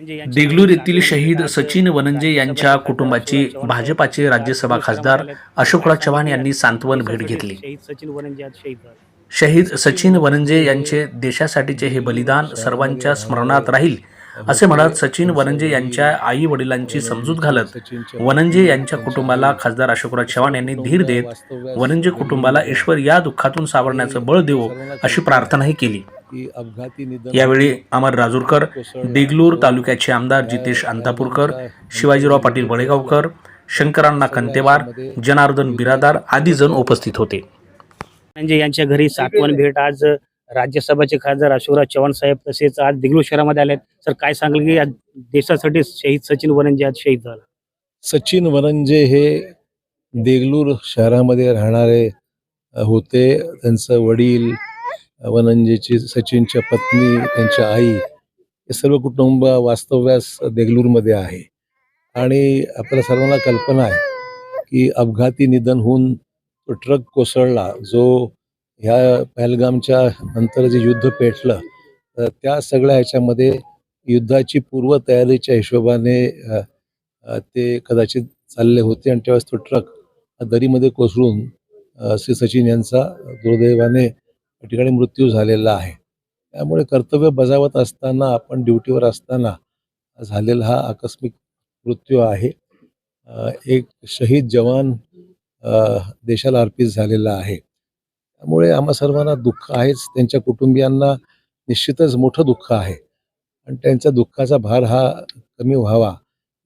देगलूर येथील शहीद सचिन वनंजे यांच्या कुटुंबाची भाजपाचे राज्यसभा खासदार अशोकराव चव्हाण यांनी सांत्वन भेट घेतली. शहीद सचिन वनंजे यांचे देशासाठीचे हे बलिदान सर्वांच्या स्मरणात राहील असे म्हणत सचिन वनंजे यांच्या आई वडिलांची समजूत घालत वनंजे यांच्या कुटुंबाला खासदार अशोकराव चव्हाण यांनी धीर देत वनंजे कुटुंबाला ईश्वर या दुःखातून सावरण्याचं बळ देवो अशी प्रार्थनाही केली. यावेळी अमर राजूरकर देगलूर तालुक्याचे आमदार जितेश अंतापूरकर शिवाजीराव पाटील बळेगावकर शंकरांना कंतेवार जनार्दन बिरादार आदी जण उपस्थित होते. म्हणजे यांच्या घरी सातवन भेट आज राज्यसभाचे खासदार अशोकराव चव्हाण साहेब तसेच आज दिगलूर शहरामध्ये आलेत. सर काय सांगाल की आज देशासाठी शहीद सचिन वनंजे आज शहीद झाला? सचिन वनंजे हे देगलूर शहरामध्ये राहणारे होते. त्यांचं वडील वनंजेची सचिनच्या पत्नी त्यांच्या आई हे सर्व कुटुंब वास्तव्यास देगलूरमध्ये आहे. आणि आपल्या सर्वांना कल्पना आहे की अपघाती निधन होऊन तो ट्रक कोसळला जो ह्या पहलगामच्या नंतर जे युद्ध पेटलं त्या सगळ्या ह्याच्यामध्ये युद्धाची पूर्वतयारीच्या हिशोबाने ते कदाचित चालले होते आणि त्यावेळेस तो ट्रक दरीमध्ये कोसळून श्री सचिन यांचा दुर्दैवाने त्या ठिकाणी मृत्यू झालेला आहे. त्यामुळे कर्तव्य बजावत असताना आपण ड्युटीवर असताना झालेला हा आकस्मिक मृत्यू आहे. एक शहीद जवान देशाला अर्पित झालेला आहे. त्यामुळे आम्हा सर्वांना दुःख आहेच. त्यांच्या कुटुंबियांना निश्चितच मोठं दुःख आहे. आणि त्यांच्या दुःखाचा भार हा कमी व्हावा.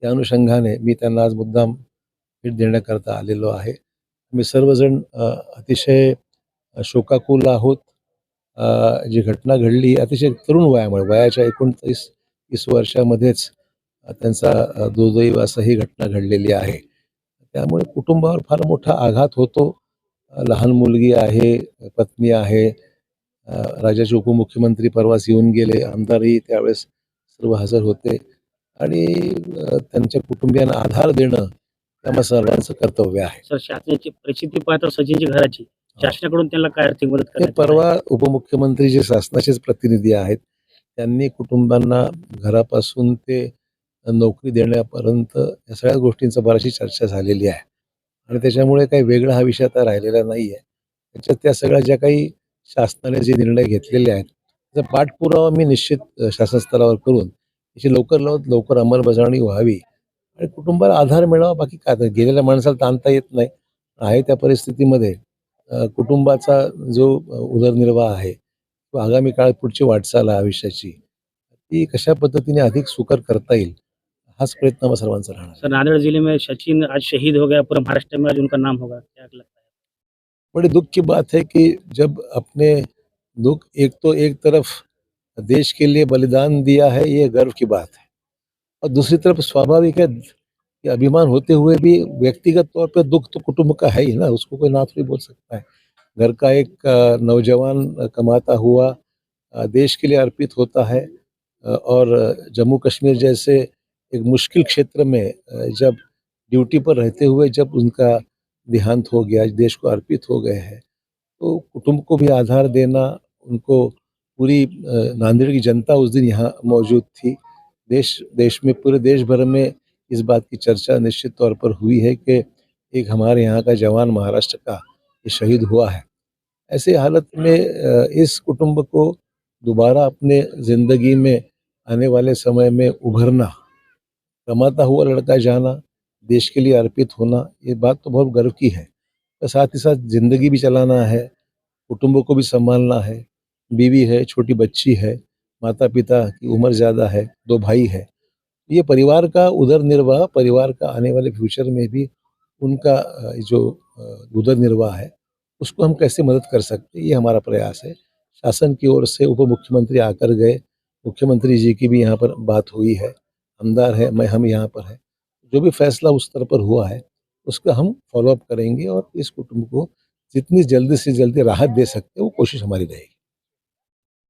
त्या अनुषंगाने मी त्यांना आज मुद्दाम भेट देण्याकरता आलेलो आहे. मी सर्वजण अतिशय शोकाकुल आहोत. जी घटना घडली अतिशय तरुण वयामुळे वयाच्या एकोणतीस तीस वर्षामध्येच त्यांचा दुर्दैव असं ही घटना घडलेली आहे. त्यामुळे कुटुंबावर फार मोठा आघात होतो. लहान मुलगी आहे पत्नी आहे राज्याचे उपमुख्यमंत्री परवास येऊन गेले आमदारही त्यावेळेस सर्व हजर होते. आणि त्यांच्या कुटुंबियांना आधार देणं त्यामुळे सर्वांचं कर्तव्य आहे. सर शासनाची परिस्थिती पाहता सचिनची घराची. शासनाकडून त्यांना काय आर्थिक मदत करण्यात परवा उपमुख्यमंत्री जे शासनाचेच प्रतिनिधी आहेत त्यांनी कुटुंबांना घरापासून ते नोकरी देण्यापर्यंत या सगळ्या गोष्टींचा बराचशी चर्चा झालेली आहे. आणि त्याच्यामुळे काही वेगळा हा विषय आता राहिलेला नाही आहे त्याच्यात त्या सगळ्या ज्या काही शासनाने जे निर्णय घेतलेले आहेत त्याचा पाठपुरावा मी निश्चित अ, शासन स्तरावर करून त्याची लवकर लवकर लवकर अंमलबजावणी व्हावी. आणि कुटुंबाला आधार मिळावा बाकी काय आता गेलेल्या माणसाला ताणता येत नाही. आहे त्या परिस्थितीमध्ये. कुटुंबाचा जो उदरनिर्वाह आहे तो आगामी काळात पुढची वाटचाल आहे आयुष्याची ती कशा पद्धतीने अधिक सुकर करता येईल हाच प्रयत्न सर्वांचा राहणार. सर नांदेड़ जिले में सचिन आज शहीद हो गया पूरे महाराष्ट्र में आज उनका नाम होगा क्या लगता है बड़ी दुख की बात है कि जब अपने दुख एक तो एक तरफ देश के लिए बलिदान दिया है ये गर्व की बात है और दूसरी तरफ स्वाभाविक है कि अभिमान होते हुए भी व्यक्तिगत तौर पे दुख तो कुटुंब का है ही ना, उसको कोई ना थोड़ी बोल सकता है। घर का एक नौजवान कमाता हुआ देश के लिए अर्पित होता है और जम्मू कश्मीर जैसे एक मुश्किल क्षेत्र में जब ड्यूटी पर रहते हुए जब उनका देहांत हो गया, देश को अर्पित हो गए हैं तो कुटुंब को भी आधार देना, उनको पूरी नांदेड़ की जनता उस दिन यहाँ मौजूद थी। देश देश में, पूरे देश भर में इस बात की चर्चा निश्चित तौर पर हुई है कि एक हमारे यहाँ का जवान महाराष्ट्र का शहीद हुआ है। ऐसे हालत में इस कुटुंब को दोबारा अपने ज़िंदगी में आने वाले समय में उभरना, कमाता हुआ लड़का जाना, देश के लिए अर्पित होना, ये बात तो बहुत गर्व की है। और साथ ही साथ ज़िंदगी भी चलाना है, कुटुंबों को भी संभालना है, बीवी है, छोटी बच्ची है माता पिता की उम्र ज़्यादा है, दो भाई है ये परिवार का उदर निर्वाह परिवार का आने वाले फ्यूचर में भी उनका जो उदर निर्वाह है, उसको हम कैसे मदद कर सकते ये हमारा प्रयास है। शासन की ओर से उप मुख्यमंत्री आकर गए, मुख्यमंत्री जी की भी यहाँ पर बात हुई है आमदार है, मैं, हम यहाँ पर है। जो भी फैसला उस स्तर पर हुआ है, उसका हम फॉलोअप करेंगे और इस कुटुंब को जितनी जल्दी से जल्दी राहत दे सकते हैं, वो कोशिश हमारी रहेगी।